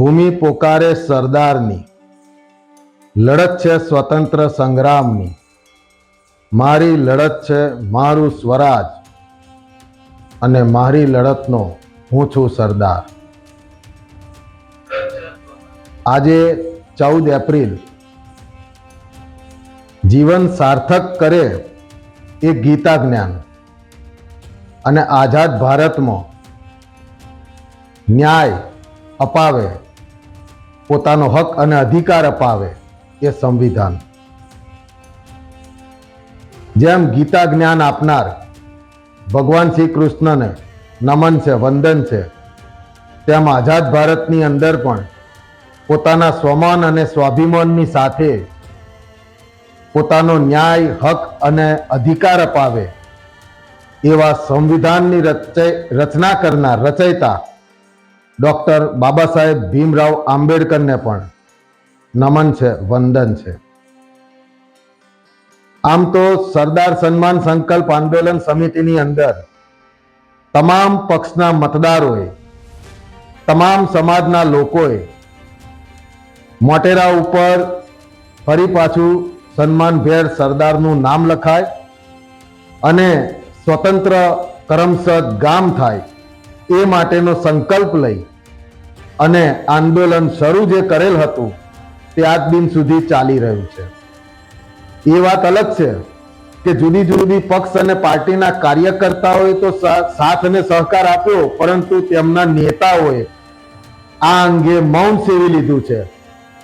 ભૂમિ પોકારે સરદારની. લડત છે સ્વતંત્ર સંગ્રામની. મારી લડત છે મારું સ્વરાજ અને મારી લડતનો હું છું સરદાર. આજે ચૌદ એપ્રિલ જીવન સાર્થક કરે એ ગીતા જ્ઞાન અને આઝાદ ભારતમાં ન્યાય અપાવે પોતાનો હક અને અધિકાર અપાવે એ સંવિધાન. જેમ ગીતા જ્ઞાન આપનાર ભગવાન શ્રી કૃષ્ણને નમન છે, વંદન છે, તેમ આઝાદ ભારતની અંદર પણ પોતાના સ્વમાન અને સ્વાભિમાનની સાથે પોતાનો ન્યાય, હક અને અધિકાર અપાવે એવા સંવિધાનની રચના કરનાર, રચયિતા ડૉક્ટર બાબા સાહેબ ભીમરાવ આંબેડકરને પણ નમન છે, વંદન છે. આમ તો સરદાર સન્માન સંકલ્પ આંદોલન સમિતિની અંદર તમામ પક્ષના મતદારોએ, તમામ સમાજના લોકોએ મોટેરા ઉપર ફરી પાછું સન્માનભેર સરદારનું નામ લખાય અને સ્વતંત્ર કરમસદ ગામ થાય એ માટેનો સંકલ્પ લઈ અને આંદોલન શરૂ જે કરેલ હતું, તે આજ દિન સુધી ચાલી રહ્યું છે. એ વાત અલગ છે કે જુદી જુદી પક્ષ અને પાર્ટીના કાર્યકર્તાઓએ તો સાથ અને સહકાર આપ્યો, પરંતુ તેમના નેતાઓએ આ અંગે મૌન સેવી લીધું છે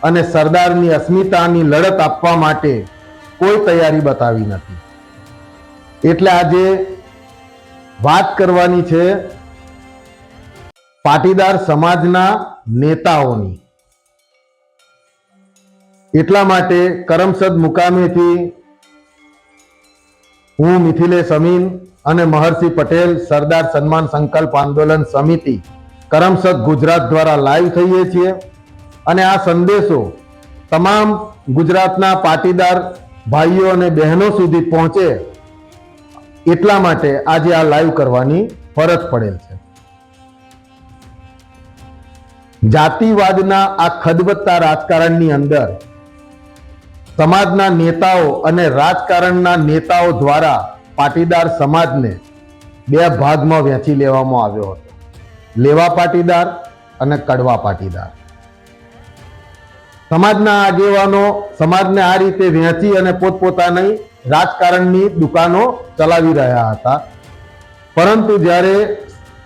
અને સરદારની અસ્મિતાની લડત આપવા માટે કોઈ તૈયારી બતાવી નથી. એટલે આજે વાત કરવાની છે પાટીદાર સમાજના નેતાઓની. એટલા માટે કરમસદ મુકામેથી હું મિથિલેશ અમીન અને મહર્ષિ પટેલ સરદાર સન્માન સંકલ્પ આંદોલન સમિતિ કરમસદ ગુજરાત દ્વારા લાઈવ થઈએ છીએ અને આ સંદેશો તમામ ગુજરાતના પાટીદાર ભાઈઓ અને બહેનો સુધી પહોંચે એટલા માટે આજે આ લાઈવ કરવાની ફરજ પડેલ છે. જાતિવાદના આ ખદબત્તા રાજકારણની અંદર સમાજના નેતાઓ અને રાજકારણના નેતાઓ દ્વારા પાટીદાર સમાજને બે ભાગમાં વહેંચી લેવામાં આવ્યો હતો. લેવા પાટીદાર અને કડવા પાટીદાર. સમાજના આગેવાનો સમાજને આ રીતે વહેંચી અને પોતપોતાની રાજકારણની દુકાનો ચલાવી રહ્યા હતા. પરંતુ જ્યારે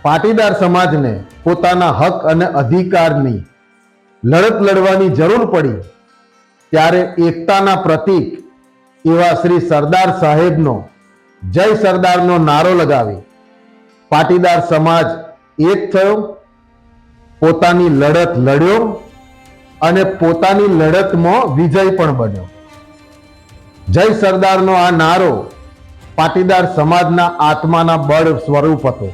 પાટીદાર સમાજને પોતાના હક અને અધિકારની લડત લડવાની જરૂર પડી, ત્યારે એકતાના પ્રતીક એવા શ્રી સરદાર સાહેબનો, જય સરદારનો નારો લગાવી. પાટીદાર સમાજ એક થયો, પોતાની લડત લડ્યો અને પોતાની લડતમાં વિજય પણ બન્યો. જય સરદારનો આ નારો પાટીદાર સમાજના આત્માના બળ સ્વરૂપ હતો.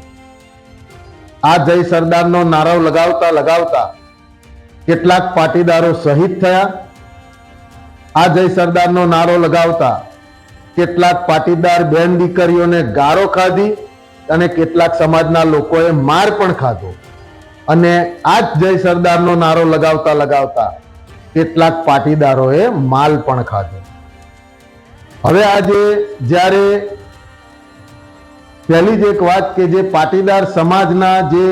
આ જય સરદારનો નારો લગાવતા લગાવતા કેટલાક પાટીદારો શહીદ થયા. આ જય સરદારનો નારો લગાવતા કેટલાક પાટીદાર બેન દીકરીઓને ગારો ખાધી અને કેટલાક સમાજના લોકોએ માર પણ ખાધો. અને આ જ જય સરદારનો નારો લગાવતા લગાવતા કેટલાક પાટીદારોએ માલ પણ ખાધો. હવે આજે જ્યારે પહેલી જ એક વાત કે જે પાટીદાર સમાજના જે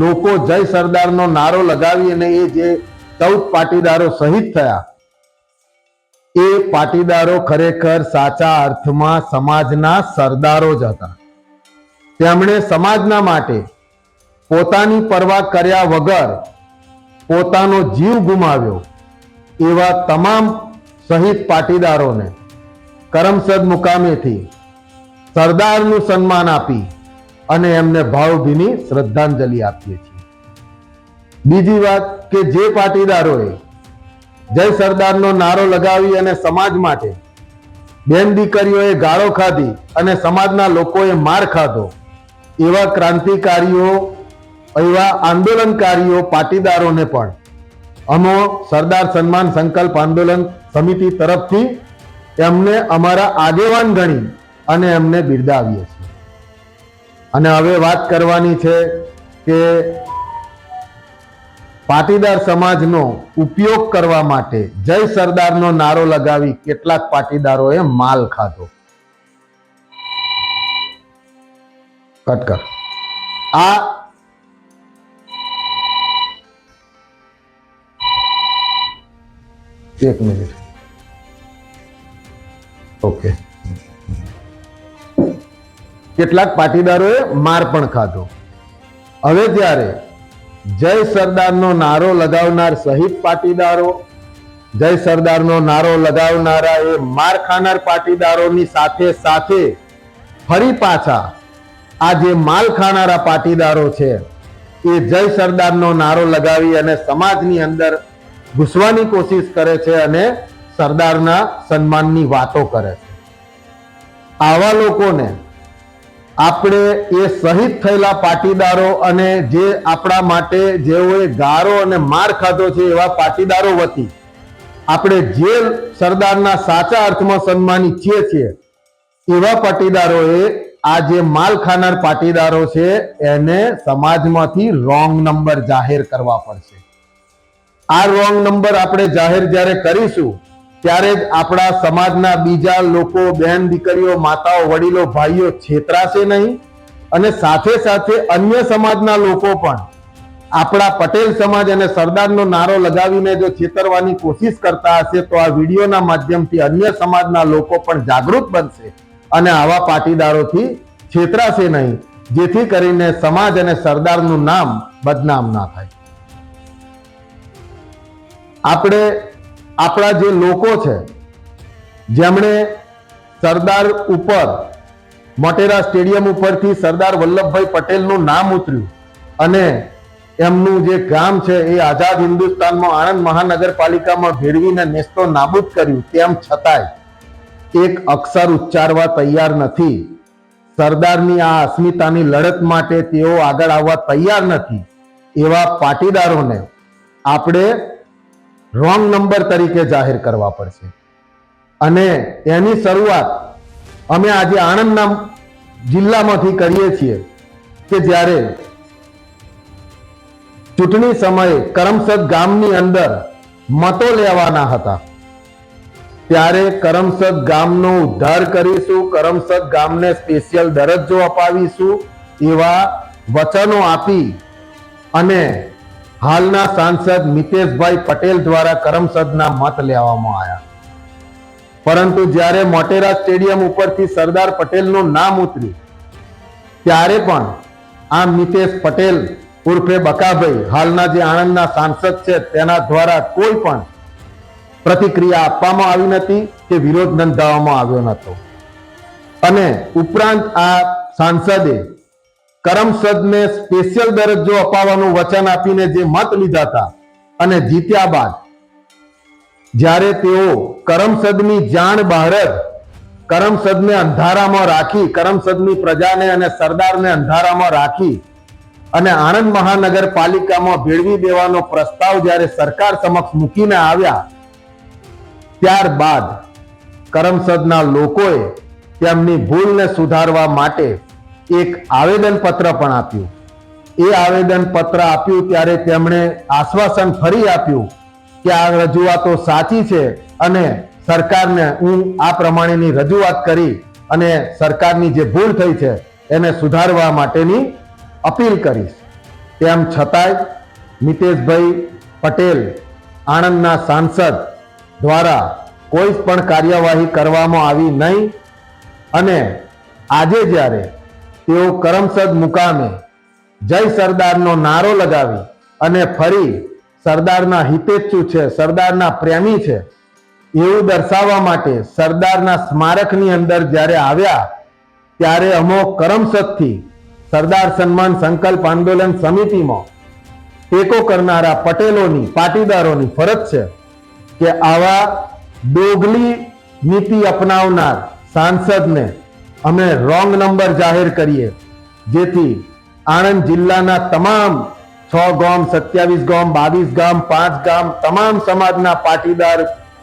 લોકો જય સરદારનો નારો લગાવી અને એ જે ચૌદ પાટીદારો શહીદ થયા, એ પાટીદારો ખરેખર સાચા અર્થમાં સમાજના સરદારો જ હતા. તેમણે સમાજના માટે પોતાની પરવા કર્યા વગર પોતાનો જીવ ગુમાવ્યો એવા તમામ શહીદ પાટીદારોને કરમસદ મુકામેથી સરદારનું સન્માન આપી અને એમને ભાવભીની શ્રદ્ધાંજલિ આપીએ છીએ. બીજી વાત કે જે પાટીદારોએ જય સરદારનો નારો લગાવી અને સમાજ માટે બેન દીકરીઓએ ગાળો ખાધી અને સમાજના લોકોએ માર ખાધો, એવા ક્રાંતિકારીઓ, એવા આંદોલનકારીઓ પાટીદારોને પણ અમો સરદાર સન્માન સંકલ્પ આંદોલન સમિતિ તરફથી એમને અમારા આગેવાન ગણી અને એમને બિરદાવીએ છીએ. અને હવે વાત કરવાની છે કે પાટીદાર સમાજનો ઉપયોગ કરવા માટે જય સરદારનો નારો લગાવી કેટલાક પાટીદારોએ માલ ખાધો. કટકર આ એક મિનિટ. ઓકે. કેટલાક પાટીદારોએ માર પણ ખાધો. હવે ત્યારે જય સરદારનો નારો લગાવનાર શહીદ પાટીદારો, જય સરદારનો નારો લગાવનારા એ માર ખાનાર પાટીદારોની સાથે સાથે ફરી પાછા આ જે માલ ખાનારા પાટીદારો છે, એ જય સરદારનો નારો લગાવી અને સમાજની અંદર ઘૂસવાની કોશિશ કરે છે અને સરદારના સન્માનની વાતો કરે છે. આવા લોકોને આપણે એ શહીદ થયેલા પાટીદારો અને જે આપણા માટે જેઓએ ગારો અને માર ખાધો છે એવા પાટીદારો વતી આપણે જે સરદારના સાચા અર્થમાં સન્માનિત છીએ છીએ, એવા પાટીદારોએ આ જે માલ ખાનાર પાટીદારો છે એને સમાજમાંથી રોંગ નંબર જાહેર કરવા પડશે. આ રોંગ નંબર આપણે જાહેર જ્યારે કરીશું ત્યારે જ આપણા સમાજના બીજા લોકો બહેન દીકરીઓ, માતાઓ, વડીલો, ભાઈઓ છેતરાશે નહીં. અને સાથે સાથે અન્ય સમાજના લોકો પણ આપણા પટેલ સમાજ અને સરદારનો નારો લગાવીને જો છેતરવાની કોશિશ કરતા હશે, તો આ વિડીયોના માધ્યમથી અન્ય સમાજના લોકો પણ જાગૃત બનશે અને આવા પાટીદારોથી છેતરાશે નહીં. જેથી કરીને સમાજ અને સરદારનું નામ બદનામ ના થાય. આપણે આપણા જે લોકો છે, જેમણે સરદાર ઉપર, મોટેરા સ્ટેડિયમ ઉપરથી સરદાર વલ્લભભાઈ પટેલનું નામ ઉતર્યું અને એમનું જે ગામ છે એ આઝાદ હિન્દુસ્તાનમાં આણંદ મહાનગરપાલિકામાં ભેળવીને નેસ્તો નાબૂદ કર્યું, તેમ છતાંય એક અક્ષર ઉચ્ચારવા તૈયાર નથી. સરદારની આ અસ્મિતાની લડત માટે તેઓ આગળ આવવા તૈયાર નથી. એવા પાટીદારોને આપણે રોંગ નંબર તરીકે જાહેર કરવા પડશે. અને એની શરૂઆત અમે આજે આણંદના જિલ્લામાંથી કરીએ છીએ કે જ્યારે ચૂંટણી સમયે કરમસદ ગામની અંદર મતો લેવાના હતા. ત્યારે કરમસદ ગામનો ઉદ્ધાર કરીશું, કરમસદ ગામને સ્પેશિયલ દરજ્જો અપાવીશું એવા વચનો આપી અને હાલના સાંસદ મિતેશભાઈ પટેલ દ્વારા કરમસદના મત લેવામાં આવ્યા. પરંતુ જ્યારે મોટેરા સ્ટેડિયમ ઉપરથી સરદાર પટેલનું નામ ઉતર્યું, ત્યારે પણ આ મિતેશ પટેલ ઉર્ફે બકાભાઈ હાલના જે આણંદના સાંસદ છે તેના દ્વારા કોઈ પણ પ્રતિક્રિયા આપવામાં આવી નથી કે વિરોધ નોંધાવવામાં આવ્યો નહોતો. અને ઉપરાંત આ સાંસદે કરમસદને સ્પેશિયલ દરજ્જો અપાવવાનું વચન આપીને જે મત લીધા હતા અને જીત્યા બાદ, જ્યારે તેઓ કરમસદની જાણ બહાર જ કરમસદને અંધારામાં રાખી કરમસદની પ્રજાને અને સરદારને અંધારામાં રાખી અને આણંદ મહાનગરપાલિકામાં ભેળવી દેવાનો પ્રસ્તાવ જ્યારે સરકાર સમક્ષ મૂકીને આવ્યા, ત્યારબાદ કરમસદના લોકોએ તેમની ભૂલને સુધારવા માટે એક આવેદન પત્ર પણ આપ્યું. એ આવેદન પત્ર આપ્યું ત્યારે તેમણે આશ્વાસન ફરી આપ્યું કે આ રજૂઆતો સાચી છે અને સરકારને હું આ પ્રમાણેની રજૂઆત કરી અને સરકારની જે ભૂલ થઈ છે એને સુધારવા માટેની અપીલ કરીશ. તેમ છતાંય મિતેશભાઈ પટેલ આણંદના સાંસદ દ્વારા કોઈ પણ કાર્યવાહી કરવામાં આવી નહીં અને આજે જ્યારે તેઓ કરમસદ મુકામે જય સરદારનો નારો લગાવી અને ફરી સરદારના હિતેચ્છુ છે, સરદારના પ્રેમી છે, એવું દર્શાવવા માટે સરદારના સ્મારકની અંદર જ્યારે આવ્યા, ત્યારે અમો કરમસદથી સરદાર સન્માન સંકલ્પ આંદોલન સમિતિમાં ટેકો કરનારા પટેલોની, પાટીદારોની ફરજ છે કે આવા ડોગલી નીતિ અપનાવનાર સાંસદને અમે રોંગ નંબર જાહેર કરીએ. જેથી આણંદ જિલ્લાના તમામ છ ગામ, સત્યાવીસ ગામ, બાવીસ ગામ, પાંચ ગામ, તમામ સમાજના પાટીદાર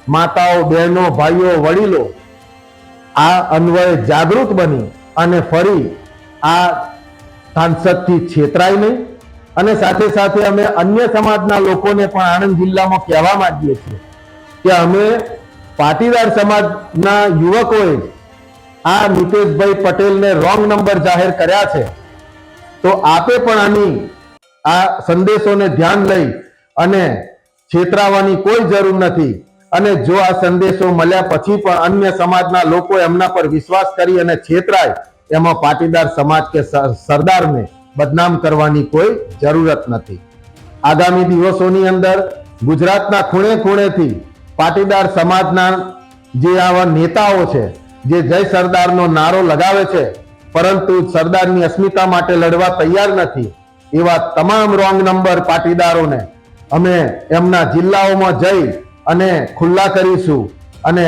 માતાઓ, બહેનો, ભાઈઓ, વડીલો આ અન્વયે જાગૃત બની અને ફરી આ સાંસદથી છેતરાય નહીં. અને સાથે સાથે અમે અન્ય સમાજના લોકોને પણ આણંદ જિલ્લામાં કહેવા માંગીએ છીએ કે અમે પાટીદાર સમાજના યુવકોએ આ મિતેશભાઈ પટેલને રોંગ નંબર જાહેર કર્યા છે. તો આપે પણ આની આ સંદેશોને ધ્યાન લઈ અને છેતરાવાની કોઈ જરૂર નથી. અને જો આ સંદેશો મળ્યા પછી પણ અન્ય સમાજના લોકો એમના પર વિશ્વાસ કરી અને છેતરાય, એમાં પાટીદાર સમાજ કે સર- સરદારને બદનામ કરવાની કોઈ જરૂરત નથી. આગામી દિવસોની અંદર ગુજરાતના ખૂણે ખૂણેથી પાટીદાર સમાજના જે આવા નેતાઓ છે જે જય સરદારનો નારો લગાવે છે, પરંતુ સરદારની અસ્મિતા માટે લડવા તૈયાર નથી. એવા તમામ રોંગ નંબર પાટીદારોને અમે એમના જિલ્લાઓમાં જઈ અને ખુલ્લા કરીશું અને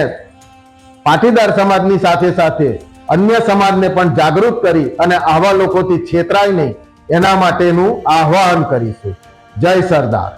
પાટીદાર સમાજની સાથે સાથે અન્ય સમાજને પણ જાગૃત કરી અને આવા લોકોથી છેતરાય નહીં એના માટેનું આહ્વાન કરીશું. જય સરદાર.